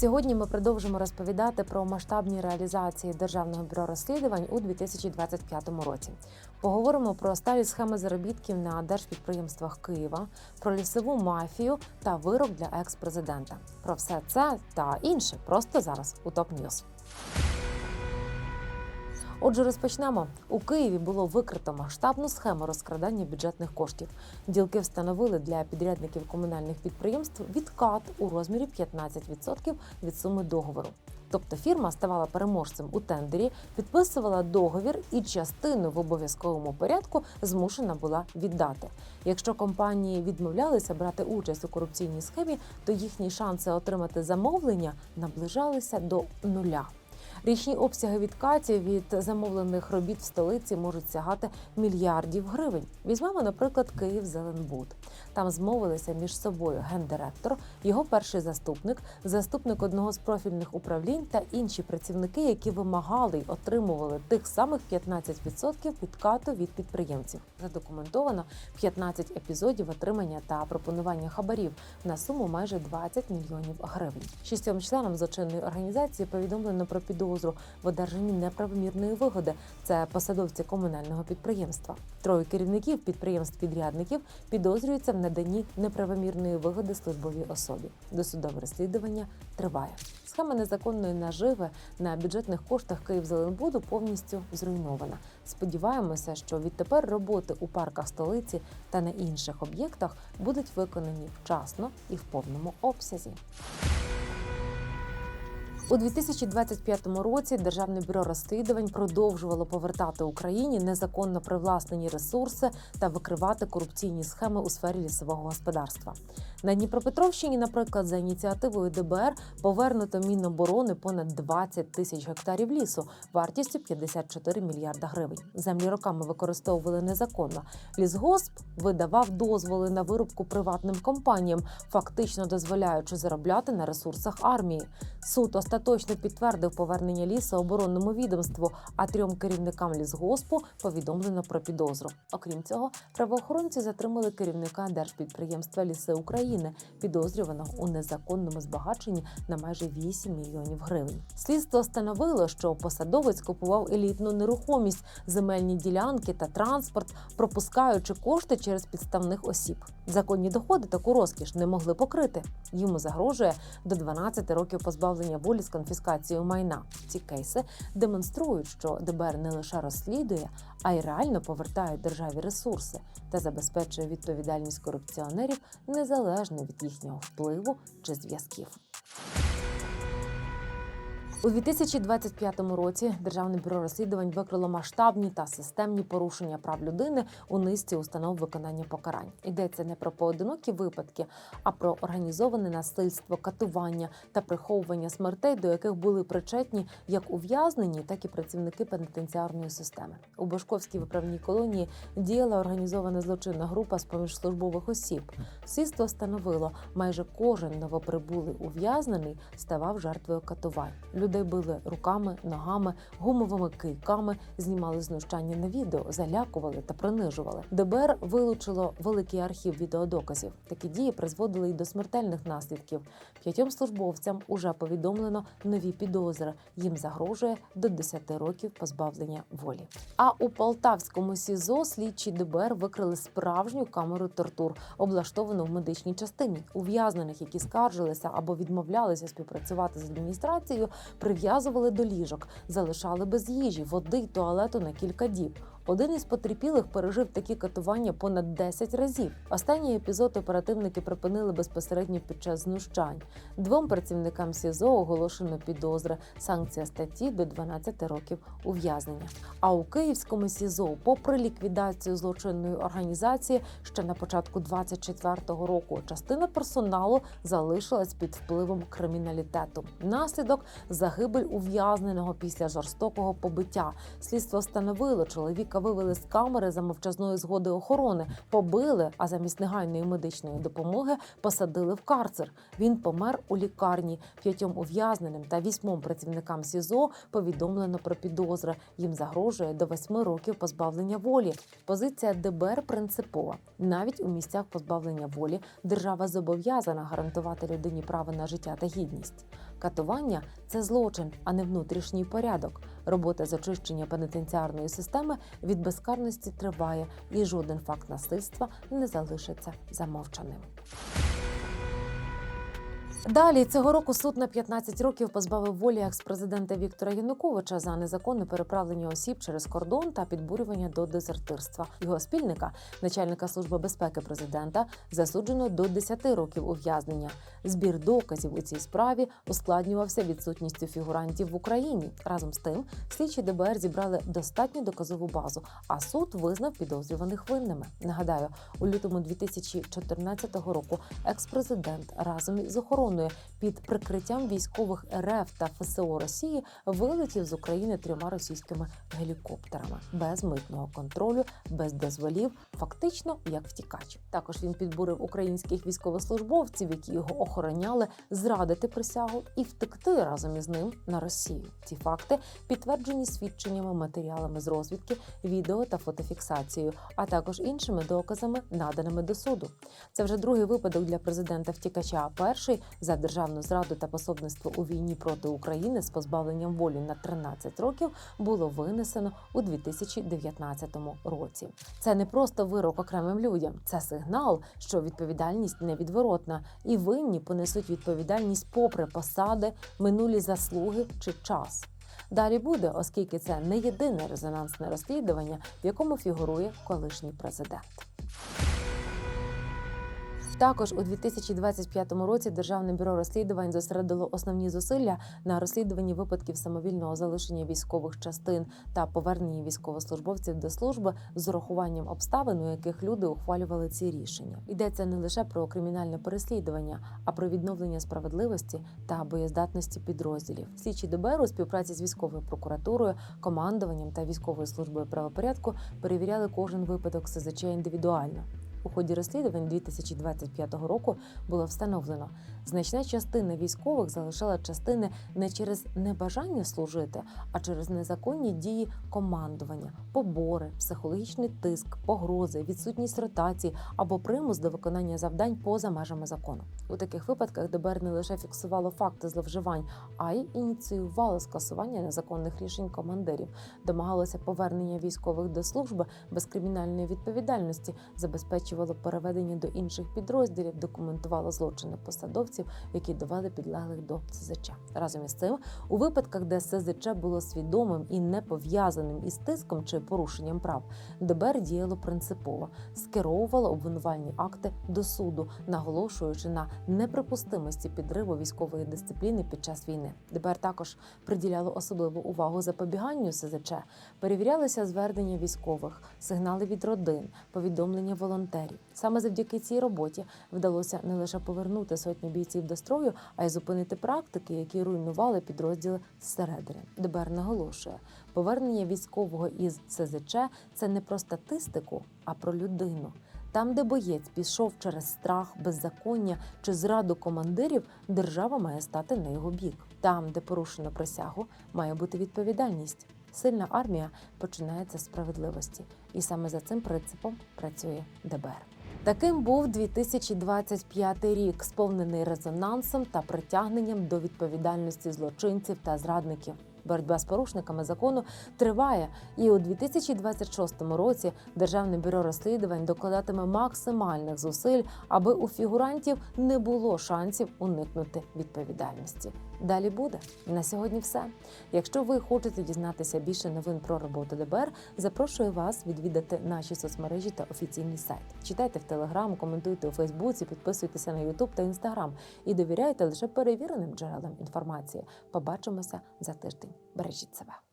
Сьогодні ми продовжимо розповідати про масштабні реалізації державного бюро розслідувань у 2025 році. Поговоримо про сталі схеми заробітків на держпідприємствах Києва, про лісову мафію та вирок для екс-президента. Про все це та інше просто зараз у ТОП Ньюз. Отже, розпочнемо. У Києві було викрито масштабну схему розкрадання бюджетних коштів. Ділки встановили для підрядників комунальних підприємств відкат у розмірі 15% від суми договору. Тобто фірма ставала переможцем у тендері, підписувала договір і частину в обов'язковому порядку змушена була віддати. Якщо компанії відмовлялися брати участь у корупційній схемі, то їхні шанси отримати замовлення наближалися до нуля. Річні обсяги відкатів від замовлених робіт в столиці можуть сягати мільярдів гривень. Візьмемо, наприклад, Київ Зеленбуд. Там змовилися між собою гендиректор, його перший заступник, заступник одного з профільних управлінь та інші працівники, які вимагали й отримували тих самих 15% відкату від підприємців. Задокументовано 15 епізодів отримання та пропонування хабарів на суму майже 20 мільйонів гривень. Шістьом членам злочинної організації повідомлено про підозру в одержанні неправомірної вигоди. Це посадовці комунального підприємства. Троє керівників підприємств-підрядників підозрюються в наданні неправомірної вигоди службовій особі. Досудове розслідування триває. Схема незаконної наживи на бюджетних коштах Київзеленбуду повністю зруйнована. Сподіваємося, що відтепер роботи у парках столиці та на інших об'єктах будуть виконані вчасно і в повному обсязі. У 2025 році Державне бюро розслідувань продовжувало повертати Україні незаконно привласнені ресурси та викривати корупційні схеми у сфері лісового господарства. На Дніпропетровщині, наприклад, за ініціативою ДБР повернуто Міноборони понад 20 тисяч гектарів лісу вартістю 54 мільярда гривень. Землі роками використовували незаконно. Лісгосп видавав дозволи на вирубку приватним компаніям, фактично дозволяючи заробляти на ресурсах армії. Суд остаточно підтвердив повернення лісу оборонному відомству, а трьом керівникам лісгоспу повідомлено про підозру. Окрім цього, правоохоронці затримали керівника держпідприємства Ліси України, підозрюваного у незаконному збагаченні на майже 8 мільйонів гривень. Слідство встановило, що посадовець купував елітну нерухомість, земельні ділянки та транспорт, пропускаючи кошти через підставних осіб. Законні доходи таку розкіш не могли покрити. Йому загрожує до 12 років позбавлення волі з конфіскацією майна. Ці кейси демонструють, що ДБР не лише розслідує, а й реально повертає державі ресурси та забезпечує відповідальність корупціонерів незалежно від їхнього впливу чи зв'язків. У 2025 році Державне бюро розслідувань викрило масштабні та системні порушення прав людини у низці установ виконання покарань. Йдеться не про поодинокі випадки, а про організоване насильство, катування та приховування смертей, до яких були причетні як ув'язнені, так і працівники пенітенціарної системи. У Башковській виправній колонії діяла організована злочинна група з поміж службових осіб. Слідство встановило, майже кожен новоприбулий ув'язнений ставав жертвою катувань. Людей били руками, ногами, гумовими кийками, знімали знущання на відео, залякували та принижували. ДБР вилучило великий архів відеодоказів. Такі дії призводили й до смертельних наслідків. П'ятьом службовцям уже повідомлено нові підозри. Їм загрожує до 10 років позбавлення волі. А у Полтавському СІЗО слідчі ДБР викрили справжню камеру тортур, облаштовану в медичній частині. Ув'язнених, які скаржилися або відмовлялися співпрацювати з адміністрацією, прив'язували до ліжок, залишали без їжі, води й туалету на кілька діб. Один із потерпілих пережив такі катування понад 10 разів. Останній епізод оперативники припинили безпосередньо під час знущань. Двом працівникам СІЗО оголошено підозри. Санкція статті до 12 років ув'язнення. А у Київському СІЗО, попри ліквідацію злочинної організації, ще на початку 24-го року частина персоналу залишилась під впливом криміналітету. Наслідок загибель ув'язненого після жорстокого побиття. Слідство встановило, чоловіка Порушника вивели з камери за мовчазної згоди охорони, побили, а замість негайної медичної допомоги посадили в карцер. Він помер у лікарні. П'ятьом ув'язненим та вісьмом працівникам СІЗО повідомлено про підозри. Їм загрожує до восьми років позбавлення волі. Позиція ДБР принципова. Навіть у місцях позбавлення волі держава зобов'язана гарантувати людині право на життя та гідність. Катування це злочин, а не внутрішній порядок. Робота з очищення пенітенціарної системи від безкарності триває, і жоден факт насильства не залишиться замовчаним. Далі цього року суд на 15 років позбавив волі екс-президента Віктора Януковича за незаконне переправлення осіб через кордон та підбурювання до дезертирства. Його спільника, начальника служби безпеки президента, засуджено до 10 років ув'язнення. Збір доказів у цій справі ускладнювався відсутністю фігурантів в Україні. Разом з тим, слідчі ДБР зібрали достатню доказову базу, а суд визнав підозрюваних винними. Нагадаю, у лютому 2014 року екс-президент разом із охороною під прикриттям військових РФ та ФСО Росії вилетів з України трьома російськими гелікоптерами без митного контролю, без дозволів, фактично як втікач. Також він підбурив українських військовослужбовців, які його охороняли, зрадити присягу і втекти разом із ним на Росію. Ці факти підтверджені свідченнями, матеріалами з розвідки, відео та фотофіксацією, а також іншими доказами, наданими до суду. Це вже другий випадок для президента втікача. Перший за державну зраду та пособництво у війні проти України з позбавленням волі на 13 років було винесено у 2019 році. Це не просто вирок окремим людям, це сигнал, що відповідальність невідворотна, і винні понесуть відповідальність попри посади, минулі заслуги чи час. Далі буде, оскільки це не єдине резонансне розслідування, в якому фігурує колишній президент. Також у 2025 році Державне бюро розслідувань зосередило основні зусилля на розслідуванні випадків самовільного залишення військових частин та поверненні військовослужбовців до служби з урахуванням обставин, у яких люди ухвалювали ці рішення. Йдеться не лише про кримінальне переслідування, а про відновлення справедливості та боєздатності підрозділів. Слідчі ДБР у співпраці з військовою прокуратурою, командуванням та військовою службою правопорядку перевіряли кожен випадок СЗЧ індивідуально. У ході розслідувань 2025 року було встановлено, значна частина військових залишала частини не через небажання служити, а через незаконні дії командування, побори, психологічний тиск, погрози, відсутність ротації або примус до виконання завдань поза межами закону. У таких випадках ДБР не лише фіксувало факти зловживань, а й ініціювало скасування незаконних рішень командирів, домагалося повернення військових до служби без кримінальної відповідальності, забезпечувало переведення до інших підрозділів, документувало злочини посадовців, які довели підлеглих до СЗЧ. Разом із цим, у випадках, де СЗЧ було свідомим і не пов'язаним із тиском чи порушенням прав, ДБР діяло принципово, скеровувало обвинувальні акти до суду, наголошуючи на неприпустимості підриву військової дисципліни під час війни. ДБР також приділяло особливу увагу запобіганню СЗЧ, перевірялися звернення військових, сигнали від родин, повідомлення волонтерів. Саме завдяки цій роботі вдалося не лише повернути сотні бійців до строю, а й зупинити практики, які руйнували підрозділи зсередини. ДБР наголошує, повернення військового із СЗЧ це не про статистику, а про людину. Там, де боєць пішов через страх, беззаконня чи зраду командирів, держава має стати на його бік. Там, де порушено присягу, має бути відповідальність. Сильна армія починається з справедливості, і саме за цим принципом працює ДБР. Таким був 2025 рік, сповнений резонансом та притягненням до відповідальності злочинців та зрадників. Боротьба з порушниками закону триває, і у 2026 році Державне бюро розслідувань докладатиме максимальних зусиль, аби у фігурантів не було шансів уникнути відповідальності. Далі буде на сьогодні. Все. Якщо ви хочете дізнатися більше новин про роботу ДБР, запрошую вас відвідати наші соцмережі та офіційний сайт. Читайте в Телеграм, коментуйте у Фейсбуці, підписуйтеся на Ютуб та Інстаграм і довіряйте лише перевіреним джерелам інформації. Побачимося за тиждень. Бережіть себе.